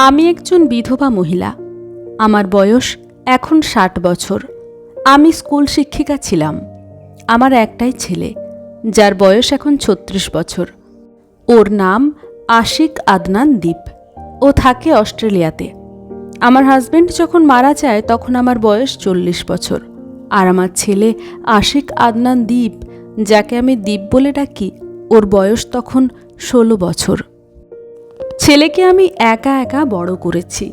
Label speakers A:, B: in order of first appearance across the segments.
A: আমি একজন বিধবা মহিলা। আমার বয়স এখন ষাট বছর। আমি স্কুল শিক্ষিকা ছিলাম। আমার একটাই ছেলে, যার বয়স এখন ছত্রিশ বছর। ওর নাম আশিক আদনান দ্বীপ। ও থাকে অস্ট্রেলিয়াতে। আমার হাজবেন্ড যখন মারা যায়, তখন আমার বয়স চল্লিশ বছর। আর আমার ছেলে আশিক আদনান দ্বীপ, যাকে আমি দ্বীপ বলে ডাকি, ওর বয়স তখন ষোলো বছর। ছেলেকে আমি একা একা বড় করেছি,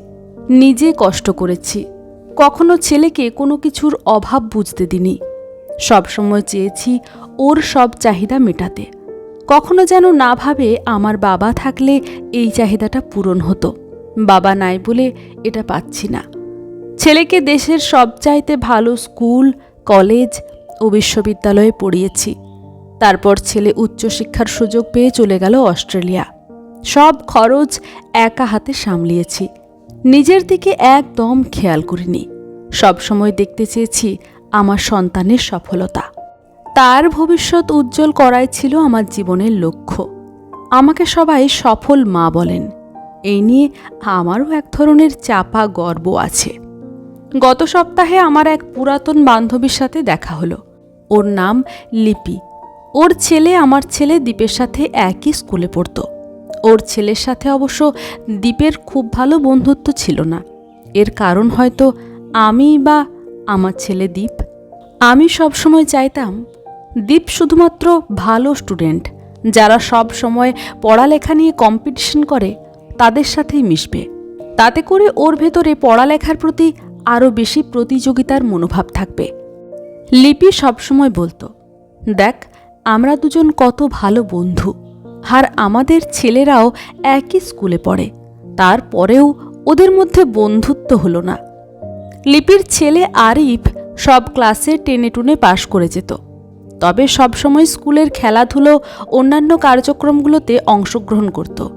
A: নিজে কষ্ট করেছি। কখনো ছেলেকে কোনো কিছুর অভাব বুঝতে দিনি সবসময় চেয়েছি ওর সব চাহিদা মেটাতে। কখনো যেন না ভাবে আমার বাবা থাকলে এই চাহিদাটা পূরণ হতো। বাবা নাই বলে এটা পাচ্ছি না। ছেলেকে দেশের সবচাইতে ভালো স্কুল, কলেজ ও বিশ্ববিদ্যালয়ে পড়িয়েছি। তারপর ছেলে উচ্চশিক্ষার সুযোগ পেয়ে চলে গেল অস্ট্রেলিয়া। সব খরচ একা হাতে সামলিয়েছি। নিজের দিকে একদম খেয়াল করিনি। সবসময় দেখতে চেয়েছি আমার সন্তানের সফলতা। তার ভবিষ্যৎ উজ্জ্বল করাই ছিল আমার জীবনের লক্ষ্য। আমাকে সবাই সফল মা বলেন। এই নিয়ে আমারও এক ধরনের চাপা গর্ব আছে। গত সপ্তাহে আমার এক পুরাতন বান্ধবীর সাথে দেখা হলো। ওর নাম লিপি। ওর ছেলে আমার ছেলে দ্বীপের সাথে একই স্কুলে পড়তো। ওর ছেলের সাথে অবশ্য দ্বীপের খুব ভালো বন্ধুত্ব ছিল না। এর কারণ হয়তো আমি বা আমার ছেলে দ্বীপ আমি সবসময় চাইতাম দ্বীপ শুধুমাত্র ভালো স্টুডেন্ট, যারা সব সময় পড়ালেখা নিয়ে কম্পিটিশন করে, তাদের সাথেই মিশবে। তাতে করে ওর ভেতরে পড়ালেখার প্রতি আরও বেশি প্রতিযোগিতার মনোভাব থাকবে। লিপি সবসময় বলতো, দেখ, আমরা দুজন কত ভালো বন্ধু। আর আমাদের ছেলেরাও একই স্কুলে পড়ে। তারপরেও ওদের মধ্যে বন্ধুত্ব হলো না। লিপির ছেলে আরিফ সব ক্লাসে টেনে টুনে পাশ করে যেত। তবে সবসময় স্কুলের খেলাধুলো অন্যান্য কার্যক্রমগুলোতে অংশগ্রহণ করত।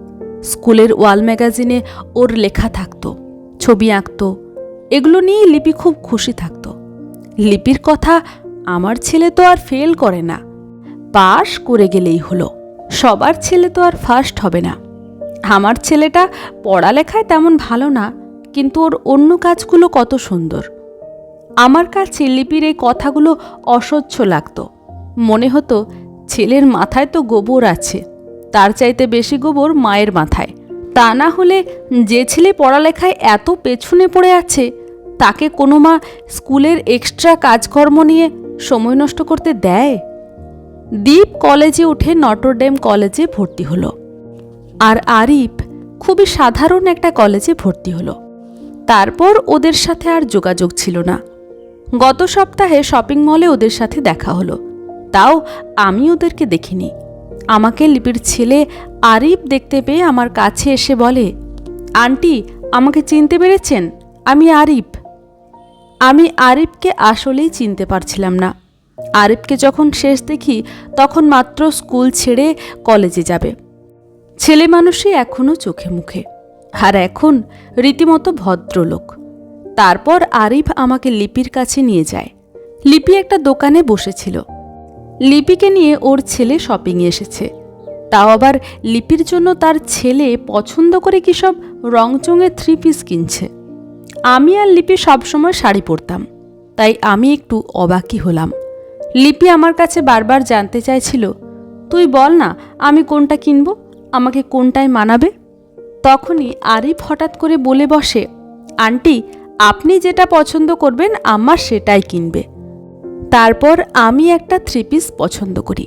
A: স্কুলের ওয়াল ম্যাগাজিনে ওর লেখা থাকতো, ছবি আঁকত। এগুলো নিয়ে লিপি খুব খুশি থাকতো। লিপির কথা আমার ছেলে তো আর ফেল করে না। পাশ করে গেলেই হলো। সবার ছেলে তো আর ফার্স্ট হবে না। আমার ছেলেটা পড়ালেখায় তেমন ভালো না, কিন্তু ওর অন্য কাজগুলো কত সুন্দর। আমার কাছে লিপির এই কথাগুলো অসহ্য লাগতো। মনে হতো ছেলের মাথায় তো গোবর আছে, তার চাইতে বেশি গোবর মায়ের মাথায়। তা না হলে যে ছেলে পড়ালেখায় এত পেছনে পড়ে আছে, তাকে কোনো মা স্কুলের এক্সট্রা কাজকর্ম নিয়ে সময় নষ্ট করতে দেয়? দীপ কলেজে উঠে নটরডেম কলেজে ভর্তি হলো। আর আরিফ খুবই সাধারণ একটা কলেজে ভর্তি হলো। তারপর ওদের সাথে আর যোগাযোগ ছিল না। গত সপ্তাহে শপিং মলে ওদের সাথে দেখা হলো। তাও আমি ওদেরকে দেখিনি। আমাকে লিপির ছেলে আরিফ দেখতে পেয়ে আমার কাছে এসে বলে, আন্টি, আমাকে চিনতে পেরেছেন? আমি আরিফ। আমি আরিফকে আসলেই চিনতে পারছিলাম না। আরিফকে যখন শেষ দেখি, তখন মাত্র স্কুল ছেড়ে কলেজে যাবে। ছেলে মানুষই এখনও চোখে মুখে। আর এখন রীতিমতো ভদ্রলোক। তারপর আরিফ আমাকে লিপির কাছে নিয়ে যায়। লিপি একটা দোকানে বসেছিল। লিপিকে নিয়ে ওর ছেলে শপিংয়ে এসেছে। তাও আবার লিপির জন্য তার ছেলে পছন্দ করে কি সব রংচঙে থ্রি পিস কিনছে। আমি আর লিপি সবসময় শাড়ি পরতাম। তাই আমি একটু অবাকই হলাম। লিপি আমার কাছে বারবার জানতে চাইছিল, তুই বল না, আমি কোনটা কিনব? আমাকে কোনটায় মানাবে? তখনই আরিফ হঠাৎ করে বলে বসে, আন্টি, আপনি যেটা পছন্দ করবেন, আমার সেটাই কিনবে। তারপর আমি একটা থ্রি পিস পছন্দ করি।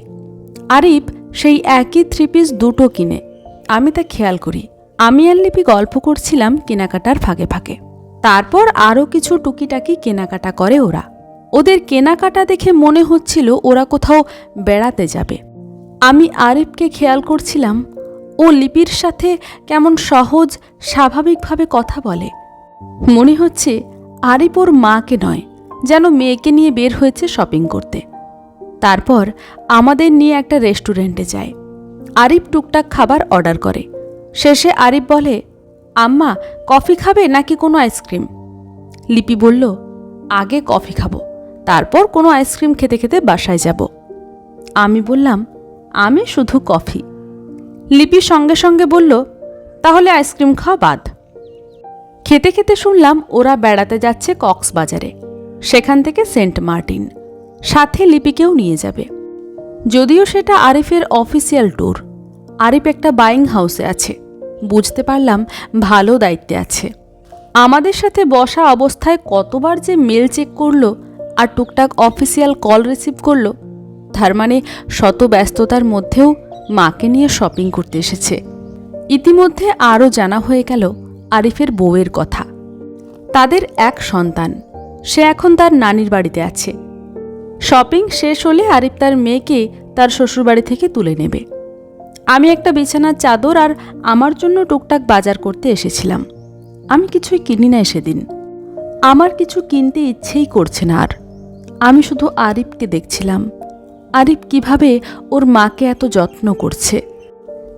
A: আরিফ সেই একই থ্রি পিস দুটো কিনে। আমি তা খেয়াল করি, আমি আর লিপি গল্প করছিলাম কেনাকাটার ফাঁকে ফাঁকে। তারপর আরও কিছু টুকিটাকি কেনাকাটা করে ওরা। ওদের কেনাকাটা দেখে মনে হচ্ছিল ওরা কোথাও বেড়াতে যাবে। আমি আরিফকে খেয়াল করছিলাম। ও লিপির সাথে কেমন সহজ, স্বাভাবিকভাবে কথা বলে। মনে হচ্ছে আরিফ ওর মাকে নয়, যেন মেয়েকে নিয়ে বের হয়েছে শপিং করতে। তারপর আমাদের নিয়ে একটা রেস্টুরেন্টে যায়। আরিফ টুকটাক খাবার অর্ডার করে। শেষে আরিফ বলে, আম্মা, কফি খাবে নাকি কোনো আইসক্রিম? লিপি বলল, আগে কফি খাব। তারপর কোনো আইসক্রিম খেতে খেতে বাসায় যাব। আমি বললাম, আমি শুধু কফি। লিপি সঙ্গে সঙ্গে বলল, তাহলে আইসক্রিম খাওয়া বাদ। খেতে খেতে শুনলাম ওরা বেড়াতে যাচ্ছে কক্সবাজারে, সেখান থেকে সেন্ট মার্টিন। সাথে লিপিকেও নিয়ে যাবে। যদিও সেটা আরিফের অফিসিয়াল ট্যুর, আরিফ একটা বাইং হাউসে আছে। বুঝতে পারলাম ভালো দায়িত্বে আছে। আমাদের সাথে বসা অবস্থায় কতবার যে মেল চেক করল আর টুকটাক অফিসিয়াল কল রিসিভ করল, তার মানে শত ব্যস্ততার মধ্যেও মাকে নিয়ে শপিং করতে এসেছে। ইতিমধ্যে আরও জানা হয়ে গেল আরিফের বউয়ের কথা। তাদের এক সন্তান, সে এখন তার নানির বাড়িতে আছে। শপিং শেষ হলে আরিফ তার মেয়েকে তার শ্বশুরবাড়ি থেকে তুলে নেবে। আমি একটা বিছানার চাদর আর আমার জন্য টুকটাক বাজার করতে এসেছিলাম। আমি কিছুই কিনি না সেদিন। আমার কিছু কিনতে ইচ্ছেই করছে না আর। আমি শুধু আরিফকে দেখছিলাম। আরিফ কীভাবে ওর মাকে এত যত্ন করছে?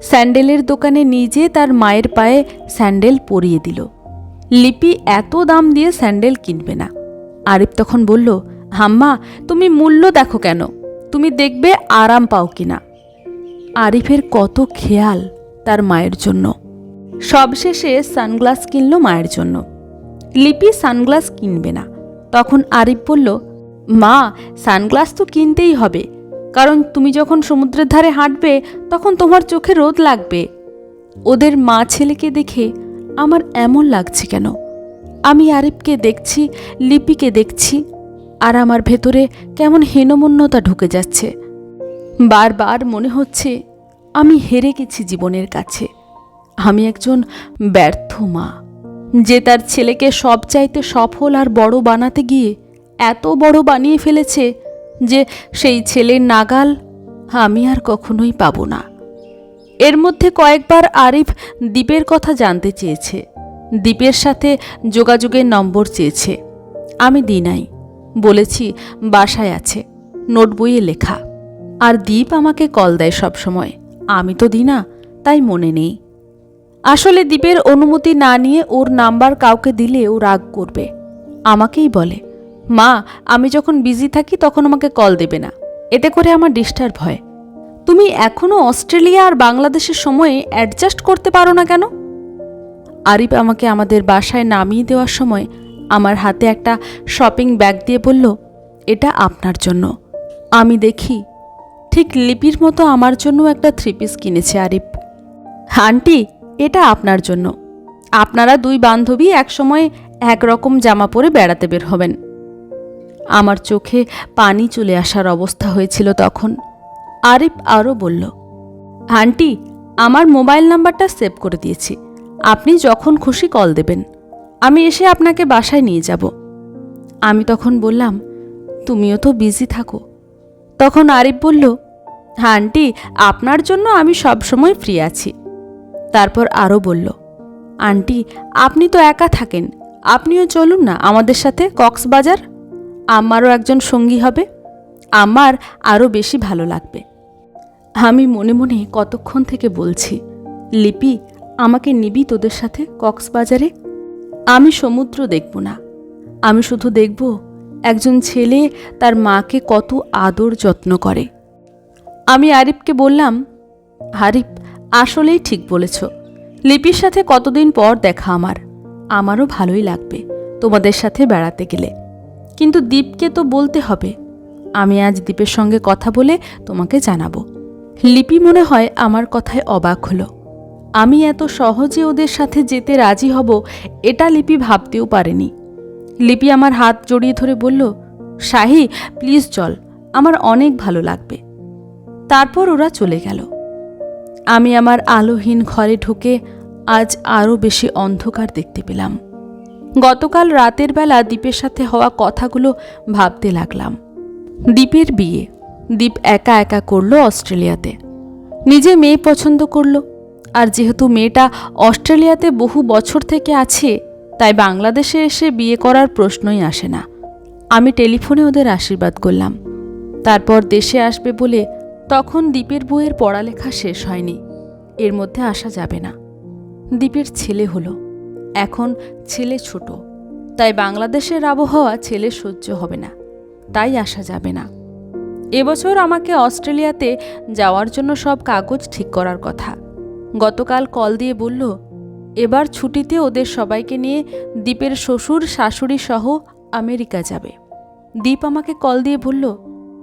A: স্যান্ডেলের দোকানে নিজে তার মায়ের পায়ে স্যান্ডেল পরিয়ে দিল। লিপি এত দাম দিয়ে স্যান্ডেল কিনবে না। আরিফ তখন বলল, হাম্মা, তুমি মূল্য দেখো কেন? তুমি দেখবে আরাম পাও কিনা? আরিফের কত খেয়াল তার মায়ের জন্য। সবশেষে সানগ্লাস কিনল মায়ের জন্য। লিপি সানগ্লাস কিনবে না। তখন আরিফ বলল মা, সানগ্লাস তো কিনতেই হবে। কারণ তুমি যখন সমুদ্রের ধারে হাঁটবে, তখন তোমার চোখে রোদ লাগবে। ওদের মা ছেলেকে দেখে আমার এমন লাগছে কেন? আমি আরিফকে দেখছি, লিপিকে দেখছি, আর আমার ভেতরে কেমন হীনমন্যতা ঢুকে যাচ্ছে। বারবার মনে হচ্ছে আমি হেরে গেছি জীবনের কাছে। আমি একজন ব্যর্থ মা, যে তার ছেলেকে সব চাইতে সফল আর বড় বানাতে গিয়ে এত বড় বানিয়ে ফেলেছে যে সেই ছেলের নাগাল আমি আর কখনোই পাব না। এর মধ্যে কয়েকবার আরিফ দ্বীপের কথা জানতে চেয়েছে। দ্বীপের সাথে যোগাযোগের নম্বর চেয়েছে। আমি দিই নাই বলেছি বাসায় আছে, নোট বইয়ে লেখা। আর দ্বীপ আমাকে কল দেয় সবসময় আমি তো দিই না তাই মনে নেই। আসলে দ্বীপের অনুমতি না নিয়ে ওর নাম্বার কাউকে দিলে ও রাগ করবে। আমাকেই বলে। মা, আমি যখন বিজি থাকি তখন আমাকে কল দেবে না। এতে করে আমার ডিস্টার্ব হয়। তুমি এখনও অস্ট্রেলিয়া আর বাংলাদেশের সময়ে অ্যাডজাস্ট করতে পারো না কেন? আরিফ আমাকে আমাদের বাসায় নামিয়ে দেওয়ার সময় আমার হাতে একটা শপিং ব্যাগ দিয়ে বলল, এটা আপনার জন্য। আমি দেখি, ঠিক লিপির মতো আমার জন্য একটা থ্রি পিস কিনেছে আরিফ। আন্টি, এটা আপনার জন্য। আপনারা দুই বান্ধবী একসময় একরকম জামা পরে বেড়াতে বের হবেন। আমার চোখে পানি চলে আসার অবস্থা হয়েছিল তখন। আরিফ আরও বলল, আন্টি, আমার মোবাইল নাম্বারটা সেভ করে দিয়েছি। আপনি যখন খুশি কল দেবেন। আমি এসে আপনাকে বাসায় নিয়ে যাব। আমি তখন বললাম, তুমিও তো বিজি থাকো। তখন আরিফ বলল হ্যাঁ আন্টি, আপনার জন্য আমি সবসময় ফ্রি আছি। তারপর আরও বলল, আন্টি, আপনি তো একা থাকেন। আপনিও চলুন না আমাদের সাথে কক্সবাজার? আমারও একজন সঙ্গী হবে। আমার আরও বেশি ভালো লাগবে। আমি মনে মনে কতক্ষণ থেকে বলছি, লিপি, আমাকে নিবি তোদের সাথে কক্সবাজারে? আমি সমুদ্র দেখব না। আমি শুধু দেখব একজন ছেলে তার মাকে কত আদর যত্ন করে। আমি আরিফকে বললাম, আরিফ, আসলেই ঠিক বলেছ। লিপির সাথে কতদিন পর দেখা আমার। আমারও ভালোই লাগবে তোমাদের সাথে বেড়াতে গেলে। কিন্তু দীপকে তো বলতে হবে। আমি আজ দীপের সঙ্গে কথা বলে তোমাকে জানাব। লিপি মনে হয় আমার কথায় অবাক হলো। আমি এত সহজে ওদের সাথে যেতে রাজি হব, এটা লিপি ভাবতেও পারেনি। লিপি আমার হাত জড়িয়ে ধরে বলল, শাহি, প্লিজ চল, আমার অনেক ভালো লাগবে। তারপর ওরা চলে গেল। আমি আমার আলোহীন ঘরে ঢুকে আজ আরও বেশি অন্ধকার দেখতে পেলাম। গতকাল রাতের বেলা দ্বীপের সাথে হওয়া কথাগুলো ভাবতে লাগলাম। দ্বীপের বিয়ে। দ্বীপ একা একা করল অস্ট্রেলিয়াতে। নিজে মেয়ে পছন্দ করল। আর যেহেতু মেয়েটা অস্ট্রেলিয়াতে বহু বছর থেকে আছে, তাই বাংলাদেশে এসে বিয়ে করার প্রশ্নই আসে না। আমি টেলিফোনে ওদের আশীর্বাদ করলাম। তারপর দেশে আসবে বলে তখন দ্বীপের বইয়ের পড়ালেখা শেষ হয়নি। এর মধ্যে আসা যাবে না। দ্বীপের ছেলে হলো। এখন ছেলে ছোট। তাই বাংলাদেশের আবহাওয়া ছেলে সহ্য হবে না। তাই আসা যাবে না। এবছর আমাকে অস্ট্রেলিয়াতে যাওয়ার জন্য সব কাগজ ঠিক করার কথা। গতকাল কল দিয়ে বলল, এবার ছুটিতে ওদের সবাইকে নিয়ে দ্বীপের শ্বশুর, শাশুড়ি সহ আমেরিকা যাবে। দীপ আমাকে কল দিয়ে বলল,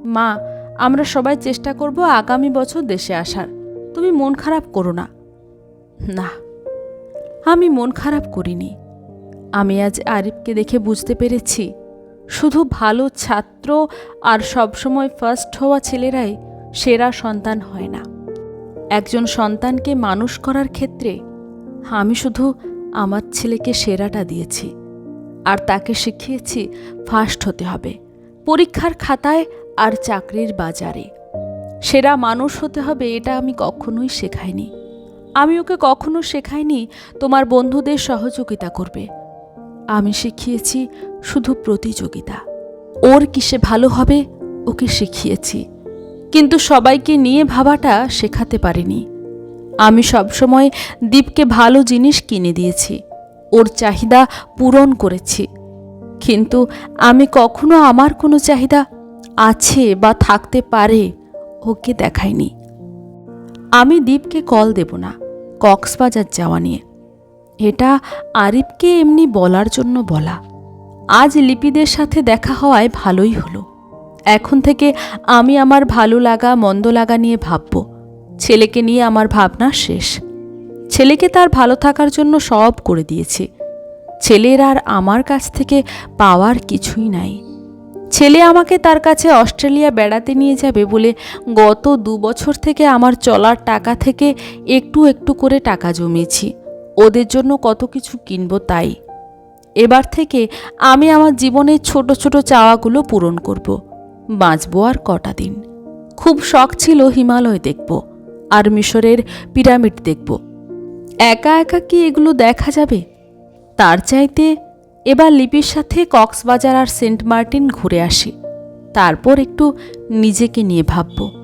A: মা, আমরা সবাই চেষ্টা করব আগামী বছর দেশে আসার। তুমি মন খারাপ করো না। না। আমি মন খারাপ করিনি। আমি আজ আরিফকে দেখে বুঝতে পেরেছি, শুধু ভালো ছাত্র আর সবসময় ফার্স্ট হওয়া ছেলেরাই সেরা সন্তান হয় না। একজন সন্তানকে মানুষ করার ক্ষেত্রে আমি শুধু আমার ছেলেকে সেরাটা দিয়েছি, আর তাকে শিখিয়েছি ফার্স্ট হতে হবে, পরীক্ষার খাতায় আর চাকরির বাজারে। সেরা মানুষ হতে হবে এটা আমি কখনোই শেখাইনি। আমি ওকে কখনো শেখাইনি, তোমার বন্ধুদের সহযোগিতা করবে। আমি শিখিয়েছি শুধু প্রতিযোগিতা। ওর কিসে ভালো হবে, ওকে শিখিয়েছি। কিন্তু সবাইকে নিয়ে ভাবাটা শেখাতে পারিনি। আমি সবসময় দীপকে ভালো জিনিস কিনে দিয়েছি, ওর চাহিদা পূরণ করেছি। কিন্তু আমি কখনো আমার কোনো চাহিদা আছে বা থাকতে পারে, ওকে দেখাইনি। আমি দীপকে কল দেব না, কক্সবাজার যাওয়া নিয়ে। এটা আরিফকে এমনি বলার জন্য বলা। আজ লিপিদের সাথে দেখা হওয়ায় ভালোই হলো। এখন থেকে আমি আমার ভালো লাগা, মন্দ লাগা নিয়ে ভাবব। ছেলেকে নিয়ে আমার ভাবনা শেষ। ছেলেকে তার ভালো থাকার জন্য সব করে দিয়েছি। ছেলের আর আমার কাছ থেকে পাওয়ার কিছুই নাই। ছেলে আমাকে তার কাছে অস্ট্রেলিয়া বেড়াতে নিয়ে যাবে বলে গত দু বছর থেকে আমার চলার টাকা থেকে একটু একটু করে টাকা জমিয়েছি ওদের জন্য কত কিছু কিনবো তাই। এবার থেকে আমি আমার জীবনের ছোট ছোট চাওয়াগুলো পূরণ করব। বাঁচবো আর কটা দিন। খুব শখ ছিল হিমালয় দেখব আর মিশরের পিরামিড দেখব। একা একা কি এগুলো দেখা যাবে? তার চাইতে এবার লিপির সাথে কক্সবাজার আর সেন্ট মার্টিন ঘুরে আসি। তারপর একটু নিজেকে নিয়ে ভাববো।